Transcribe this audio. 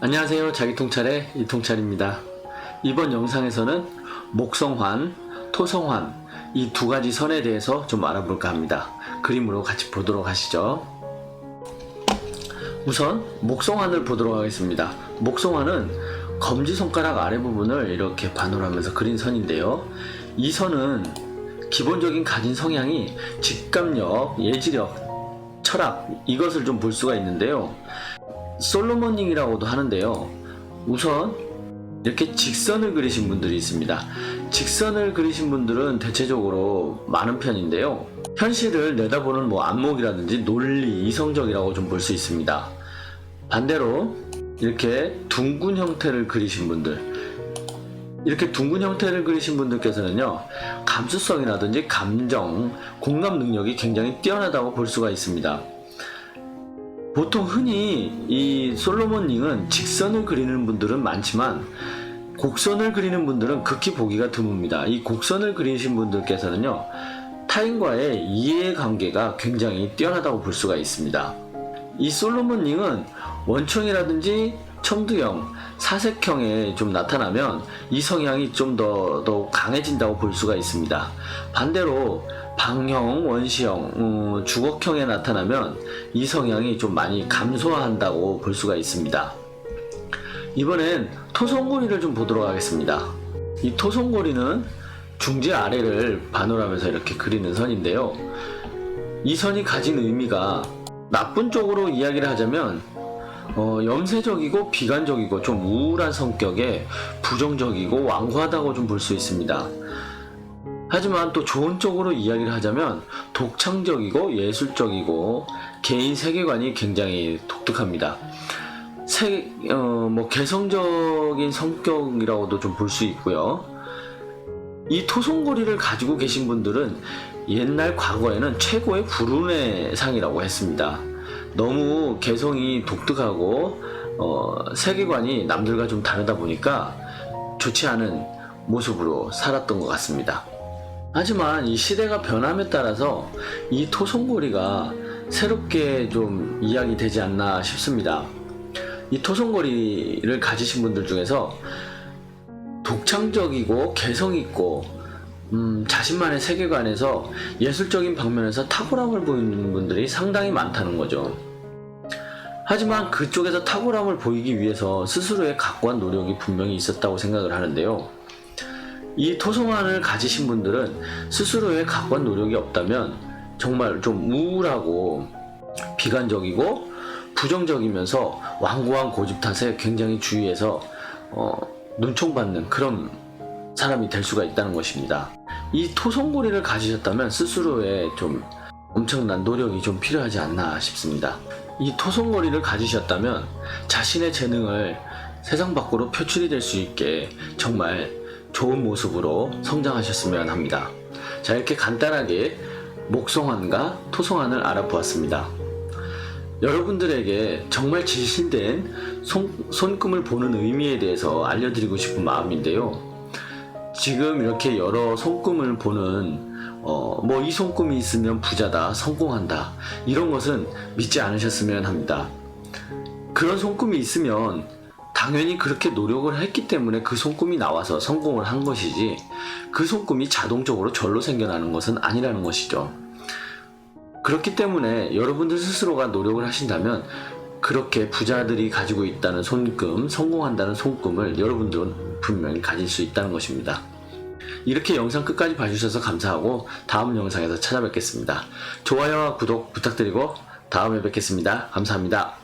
안녕하세요. 자기통찰의 이통찰입니다. 이번 영상에서는 목성환, 토성환 이 두 가지 선에 대해서 좀 알아볼까 합니다. 그림으로 같이 보도록 하시죠. 우선 목성환을 보도록 하겠습니다. 목성환은 검지손가락 아래 부분을 이렇게 반으로 하면서 그린 선인데요. 이 선은 기본적인 가진 성향이 직감력, 예지력, 철학 이것을 좀 볼 수가 있는데요. 솔로몬닝이라고도 하는데요. 우선 이렇게 직선을 그리신 분들이 있습니다. 직선을 그리신 분들은 대체적으로 많은 편인데요. 현실을 내다보는 뭐 안목이라든지 논리, 이성적이라고 좀 볼 수 있습니다. 반대로 이렇게 둥근 형태를 그리신 분들 이렇게 둥근 형태를 그리신 분들께서는요 감수성이라든지 감정, 공감 능력이 굉장히 뛰어나다고 볼 수가 있습니다. 보통 흔히 이 솔로몬 링은 직선을 그리는 분들은 많지만 곡선을 그리는 분들은 극히 보기가 드뭅니다. 이 곡선을 그리신 분들께서는요 타인과의 이해관계가 굉장히 뛰어나다고 볼 수가 있습니다. 이 솔로몬 링은 원청이라든지 청두형, 사색형에 좀 나타나면 이 성향이 좀 더 더 강해진다고 볼 수가 있습니다. 반대로 방형, 원시형, 음, 주걱형에 나타나면 이 성향이 좀 많이 감소한다고 볼 수가 있습니다. 이번엔 토성고리를 좀 보도록 하겠습니다. 이 토성고리는 중지 아래를 반올하면서 이렇게 그리는 선인데요. 이 선이 가진 의미가 나쁜 쪽으로 이야기를 하자면 어, 염세적이고 비관적이고 좀 우울한 성격에 부정적이고 완고하다고 좀 볼 수 있습니다. 하지만 또 좋은 쪽으로 이야기를 하자면 독창적이고 예술적이고 개인 세계관이 굉장히 독특합니다. 세, 어, 뭐 개성적인 성격이라고도 좀 볼 수 있고요. 이 토송고리를 가지고 계신 분들은 옛날 과거에는 최고의 불운의 상이라고 했습니다. 너무 개성이 독특하고 어, 세계관이 남들과 좀 다르다 보니까 좋지 않은 모습으로 살았던 것 같습니다. 하지만 이 시대가 변함에 따라서 이 토송고리가 새롭게 좀 이야기 되지 않나 싶습니다. 이 토송고리를 가지신 분들 중에서 독창적이고 개성있고 음, 자신만의 세계관에서 예술적인 방면에서 탁월함을 보이는 분들이 상당히 많다는 거죠. 하지만 그쪽에서 탁월함을 보이기 위해서 스스로의 각고한 노력이 분명히 있었다고 생각을 하는데요. 이 토성환을 가지신 분들은 스스로의 각고한 노력이 없다면 정말 좀 우울하고 비관적이고 부정적이면서 완고한 고집 탓에 굉장히 주위에서 어, 눈총받는 그런 사람이 될 수가 있다는 것입니다. 이 토성고리를 가지셨다면 스스로의 좀 엄청난 노력이 좀 필요하지 않나 싶습니다. 이 토성고리를 가지셨다면 자신의 재능을 세상 밖으로 표출이 될 수 있게 정말 좋은 모습으로 성장하셨으면 합니다. 자, 이렇게 간단하게 목성환과 토성환을 알아보았습니다. 여러분들에게 정말 진실된 손, 손금을 보는 의미에 대해서 알려드리고 싶은 마음인데요. 지금 이렇게 여러 손금을 보는 어, 뭐 이 손금이 있으면 부자다, 성공한다 이런 것은 믿지 않으셨으면 합니다. 그런 손금이 있으면 당연히 그렇게 노력을 했기 때문에 그 손금이 나와서 성공을 한 것이지 그 손금이 자동적으로 절로 생겨나는 것은 아니라는 것이죠. 그렇기 때문에 여러분들 스스로가 노력을 하신다면 그렇게 부자들이 가지고 있다는 손금, 성공한다는 손금을 여러분들은 분명히 가질 수 있다는 것입니다. 이렇게 영상 끝까지 봐주셔서 감사하고 다음 영상에서 찾아뵙겠습니다. 좋아요와 구독 부탁드리고 다음에 뵙겠습니다. 감사합니다.